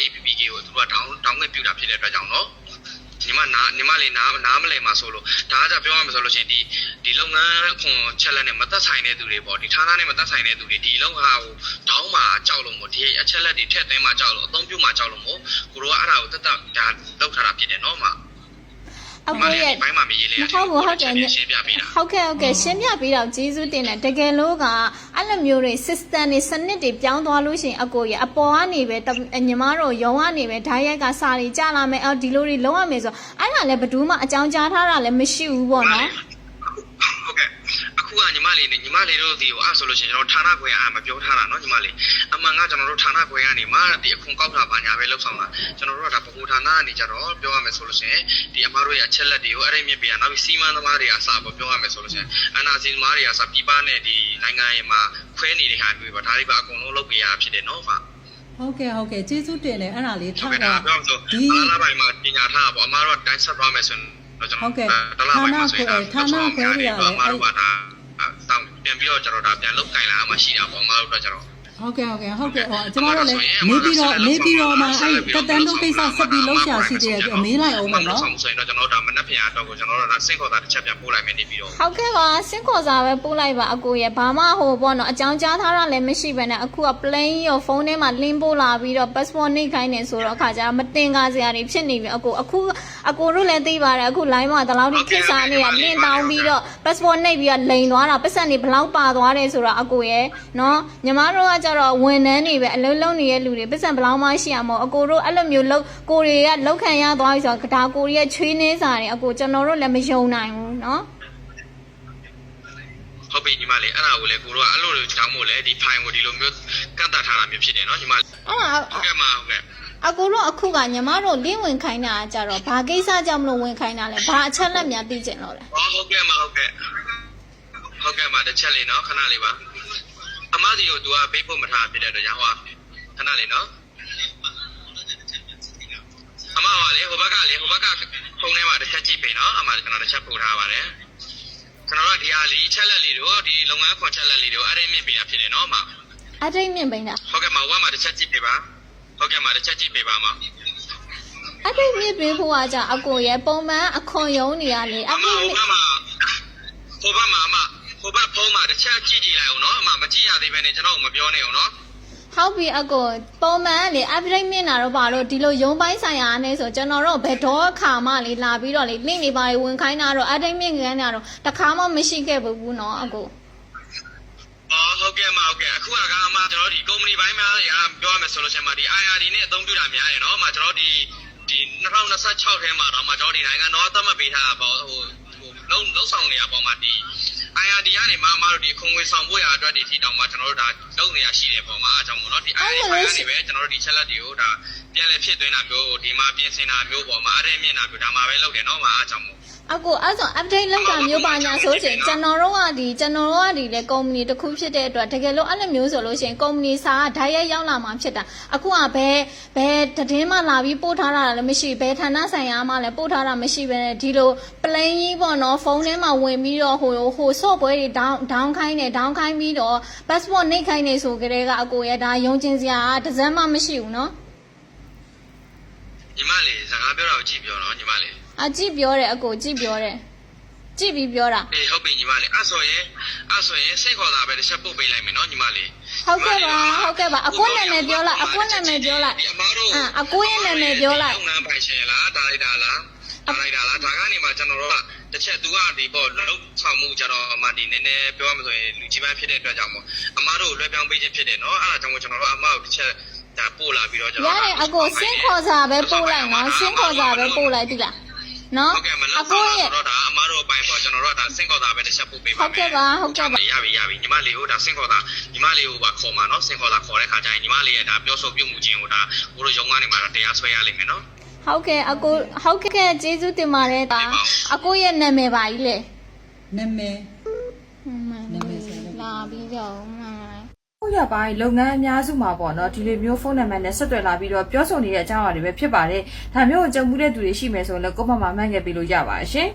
APPK ကိုသူတို့က down down ခွင့်ပြုတာဖြစ်တဲ့အတွက်ကြောင့်နော်ညီမနာညီမလေးနားနားမလဲမှာဆိုလို့ဒါကကြပြောရမှာဆိုလို့ရှိရင်ဒီဒီလုပ်ငန်းခွန်ချက်လက်နဲ့မသက်ဆိုင်တဲ့သူတွေပေါ့ဒီဌာနနဲ့မသက်ဆိုင်တဲ့သူတွေဒီလုံဟာကိုတောင်းမှာကြောက်လို့မို့ဒီအချက်လက်တွေထည့်သွင်းမှာကြောက်လို့အသုံးပြုမှာကြောက်လို့မို့ကိုတို့ကအဲ့ဒါကိုတက်တက်ဒါလောက်ထားတာဖြစ်တယ်နော်မ အကိုရဲ့ဘိုင်းမှာမရေးလေမဟုတ်ဘူးဟုတ်တယ်ရှင်းပြပေးတာဟုတ်ကဲ့ဟုတ်ကဲ့ရှင်းပြပေးတော့ကျေးဇူးတင်တယ်တကယ်လို့ကအဲ့လိုမျိုးတွေ system တွေစနစ်တွေပြောင်းသွားလို့ရှိရင်အကိုရအပေါ်ကနေပဲတညီမတို့ရုံကနေပဲဓာတ်ရိုက်ကစာတွေကြာလာမယ်အော်ဒီလိုတွေလုံးဝမယ်ဆိုအဲ့ဒါလည်းဘယ်သူမှအကြောင်းကြားထားတာလည်းမရှိဘူးပေါ့နော်ဟုတ်ကဲ့အခု ကညီမလေးနဲ့ညီမလေးတို့ဒီကိုအဲ့ဆိုလို့ရှိရင်ကျွန်တော်ဌာနခွဲကမပြောထားတာနော်ညီမလေးအမှန်ကကျွန်တော်တို့ဌာနခွဲကနေမှဒီအခွန်ကောက်တာဘာညာပဲလောက်ဆောင်တာကျွန်တော်တို့ကဒါပဟိုဌာနကနေကြတော့ပြောရမယ်ဆိုလို့ရှိရင်ဒီအမတို့ရဲ့အချက်လက်တွေကိုအဲ့ဒီမြစ်ပြရနောက်ပြီးစီမံသမားတွေကအစပေါ်ပြောရမယ်ဆိုလို့ရှိရင်အနာစီသမားတွေကအစပြပနဲ့ဒီနိုင်ငံရေးမှာခွဲနေတဲ့ဟာမျိုးပဲဒါတွေပါအကုန်လုံးလုပ်ပေးရဖြစ်တယ်နော်ဗျဟုတ်ကဲ့ဟုတ်ကဲ့ကျေးဇူးတင်တယ်အဲ့ဒါလေးထားတာဒီအလားပိုင်းမှာပညာထားတာပေါ့အမတို့ကတိုင်းဆက်သွားမယ်ဆိုရင်တော့ကျွန်တော်ဟုတ်ကဲ့ဌာနခွဲဌာနခွဲရလေအဲ့ ပြန်ပြီးတော့ကျွန်တော်ဒါပြန်လုတ်ကင်လာမှရှိတာပေါ့အမားတို့ကကျွန်တော် ဟုတ်ကဲ့ဟုတ်ကဲ့ဟုတ်ကဲ့ဟောကျွန်တော်တို့လည်းနေပြီးတော့နေပြီးတော့မှအဲ့တက်တန်းတို့ကိစ္စဆက်ပြီးလောက်ရှာရှိတဲ့အတွက်မေးလိုက်အောင်မယ်နော်ဆောင်ဆိုရင်တော့ကျွန်တော်ဒါမနှက်ဖျာတော့ကိုကျွန်တော်တို့ဒါစင့်ခေါ်တာတစ်ချက်ပြန်ပို့လိုက်မယ်နေပြီးတော့ဟုတ်ကဲ့ပါစင်ခေါ်စာပဲပို့လိုက်ပါအကိုရဲ့ဘာမှဟိုပေါ့နော်အကြောင်းကြားထားတာလည်းမရှိဘဲနဲ့အခုက plane ရောဖုန်းထဲမှာ link ပို့လာပြီးတော့ passport နှိပ်ခိုင်းနေဆိုတော့အခါကျတော့မတင်ကားစရာတွေဖြစ်နေပြီအကိုအခုအကိုတို့လည်းသိပါတယ်အခု line မှာတလောက်ထိခစ်စာနေရ link တောင်းပြီးတော့ passport နှိပ်ပြီးတော့လိန်သွားတာပတ်စံနေဘလောက်ပါသွားတယ်ဆိုတော့အကိုရဲ့နော်ညီမတို့ကကျတော့ဝန်ထမ်းတွေပဲအလုံးလုံးနေတဲ့လူတွေပတ်စံဘလောက်မှရှိရမို့အကိုတို့အဲ့လိုမျိုးလောက်ကိုတွေကလောက်ခံရသွားပြီဆိုတော့ဒါကိုရီးရဲ့ချွေးနှင်းစာတွေအကိုကျွန်တော်တို့လည်းမယုံနိုင်ဘူးနော်ဟုတ်ပြီညီမလေးအဲ့ဒါကိုလေကိုတို့ကအဲ့လိုတောင်းမို့လေဒီ file ကိုဒီလိုမျိုးကန့်တတ်ထားတာမျိုးဖြစ်တယ်နော်ညီမလေးအဲ့ဒါဟုတ်ကဲ့မဟုတ်ကဲ့အကူတို့အခုကညီမတို့လင်းဝင်ခိုင်းတာကကြတော့ဘာကိစ္စကြောင့်မလို့ဝင်ခိုင်းတာလဲဘာအချက်လက်များသိကျင်လို့လဲဟောဟုတ်ကဲ့မဟုတ်ကဲ့ဟုတ်ကဲ့မတစ်ချက်လေးနော်ခဏလေးပါ အမစီကို तू ကဘေးဖို့မထားဖြစ်တဲ့အတွက်ကြောင့်ဟောခဏလေးနော်အမဟောလေဟိုဘက်ကလေဟိုဘက်ကဖုန်းထဲမှာတစ်ချက်ကြည့်ပေးနော်အမကျွန်တော်တစ်ချက်ပို့ထားပါတယ်ကျွန်တော်တို့ဒီဟာလီချက်လက်လေးတို့ဒီလုပ်ငန်းခွန်ချက်လက်လေးတို့အဲ့ဒီမြင့်ပေးတာဖြစ်တယ်နော်အမအထိတ်မြင့်ပိန်းတာဟုတ်ကဲ့မဝမ်းမှာတစ်ချက်ကြည့်ပေးပါဟုတ်ကဲ့မတစ်ချက်ကြည့်ပေးပါမအထိတ်မြင့်ပေးဖို့ကကြအကိုရဲ့ပုံမှန်အခွန်ယုံနေရလေအအမကိုဟိုဘက်မှာဟိုဘက်မှာအမ ဟိုဘက်ဖုန်းမှာတစ်ချက်ကြည့်ကြည့်လိုက်အောင်နော်အမမကြည့်ရသေးပဲနဲ့ကျွန်တော်မပြောနဲ့အောင်နော်ဟုတ်ပြီအကိုပုံမှန်လေအထိတ်မြင့်တာတော့ဘာလို့ဒီလိုယုံပိုင်းဆိုင်ရာနဲ့ဆိုကျွန်တော်တို့ဘယ်တော့ခါမှလေလာပြီးတော့လေလင့်နေပါလေဝင်ခိုင်းတာတော့အထိတ်မြင့်ကန်တာတော့တခါမှမရှိခဲ့ဘူးနော်အကိုအော်ဟုတ်ကဲ့မဟုတ်ကဲ့အခုကကအမကျွန်တော်ဒီကုမ္ပဏီပိုင်းမှာရာပြောရမယ်ဆိုလို့ရှိရင်မဒီ IRD နဲ့အသုံးပြုတာများတယ်နော်အမကျွန်တော်ဒီဒီ2026ထဲမှာတော့မှကျွန်တော်ဒီနိုင်ငံတော်သတ်မှတ်ပေးထားတာပေါ့ဟိုဟိုလုံးလုံးဆောင်နေရပေါ့မှာဒီ IRD ကနေမှအမတို့ဒီခုံငွေဆောင်ဖို့ရအတွက်ဒီထီတောင်မှကျွန်တော်တို့ဒါလုပ်နေရရှိတယ်ပေါ့မှာအားကြောင့်မို့နော်ဒီ IRD ပိုင်းကနေပဲကျွန်တော်တို့ဒီချက်လက်တွေကိုဒါပြန်လည်ဖြစ်သွင်းတာမျိုးဒီမှာပြင်ဆင်တာမျိုးပေါ့မှာအဲ့ဒီမြင့်တာမျိုးဒါမှပဲလုပ်တယ်နော်မှာအားကြောင့်မို့ အကိုအဲ့ဆို update လုပ်တာမျိုးပါညာဆိုရှင်ကျွန်တော်တို့ကဒီကျွန်တော်တို့ကဒီလေကုမ္ပဏီတစ်ခုဖြစ်တဲ့အတွက်တကယ်လို့အဲ့လိုမျိုးဆိုလို့ရှင်ကုမ္ပဏီစာကဓာတ်ရိုက်ရောက်လာမှဖြစ်တာအခုကဘယ်ဘယ်သတင်းမှလာပြီးပို့ထားတာလည်းမရှိဘယ်ဌာနဆိုင်ရာမှလည်းပို့ထားတာမရှိပဲနဲ့ဒီလို plain ကြီးပေါ့နော်ဖုန်းထဲမှာဝင်ပြီးတော့ဟိုဟို software တွေ down down ခိုင်းနေ down ခိုင်းပြီးတော့ passport နှိပ်ခိုင်းနေဆိုကြတဲ့ကအကိုရဲ့ဒါယုံကျင်စရာတစ်စမ်းမှမရှိဘူးနော်ညီမလေးစကားပြောတာကိုကြည့်ပြောနော်ညီမလေး အကြည့်ပြောတယ်အကိုကြည့်ပြောတယ်ကြည့်ပြီးပြောတာအေးဟုတ်ပြီညီမလေးအဲ့ဆိုရင်အဲ့ဆိုရင်စိတ်ခေါ်တာပဲတစ်ချက်ပို့ပေးလိုက်မယ်နော်ညီမလေးဟုတ်ကဲ့ပါဟုတ်ကဲ့ပါအကွနာမည်ပြောလိုက်အကွနာမည်ပြောလိုက်ဒီအမားတို့အာအကိုရဲ့နာမည်ပြောလိုက်လုပ်ငန်းပိုင်ရှင်လားတာလိုက်တာလားတာလိုက်တာလားဒါကနေမှကျွန်တော်တို့ကတစ်ချက် तू ကဒီပေါ့လုံးဆောင်မှုကြတော့အမဒီနည်းနည်းပြောရမှာဆိုရင်လူကြီးပန်းဖြစ်တဲ့အတွက်ကြောင့်မို့အမားတို့လွှဲပြောင်းပေးခြင်းဖြစ်တယ်နော်အဲ့ဒါကြောင့်မို့ကျွန်တော်တို့အမားကိုတစ်ချက်ဒါပို့လာပြီးတော့ကျွန်ရတော်တယ်အကိုစင်းခေါ်စာပဲပို့လိုက်နော်စင်းခေါ်စာပဲပို့လိုက်ပြီလား နော်ဟုတ်ကဲ့မအလို့ကိုဆိုရဲ့တော့ဒါအမားတို့အပိုင်းပေါ့ကျွန်တော်တို့ကဒါစင်ခေါ်တာပဲတစ်ချက်ပို့ပေးပါမယ်ဟုတ်ကဲ့ပါဟုတ်ကဲ့ပါရပြီရပြီညီမလေးကိုဒါစင်ခေါ်တာညီမလေးကိုပါခေါ်မှာနော်စင်ခေါ်တာခေါ်တဲ့ခါကျရင်ညီမလေးရဲ့ဒါပြောဆိုပြုမှုခြင်းကိုဒါဘိုးတို့ရုံကနေမှာတော့တရားဆွဲရလိမ့်မယ်နော်ဟုတ်ကဲ့အကိုဟုတ်ကဲ့ကျေးဇူးတင်ပါတယ်ဒါအကိုရဲ့နာမည်ပါကြီးလေနာမည် ဟုတ်ရပါတယ်လုပ်ငန်းအများစုမှာပေါ့နော်ဒီလိုမျိုးဖုန်းနံပါတ်နဲ့ဆက်သွယ်လာပြီးတော့ပြောဆိုနေတဲ့အကြောင်းအရာတွေပဲဖြစ်ပါတယ်ဒါမျိုးကိုကြုံမှုတဲ့သူတွေရှိမယ်ဆိုရင်လည်းကိုယ့်ဘက်မှာမှတ်ခဲ့ပေးလို့ရပါတယ်ရှင်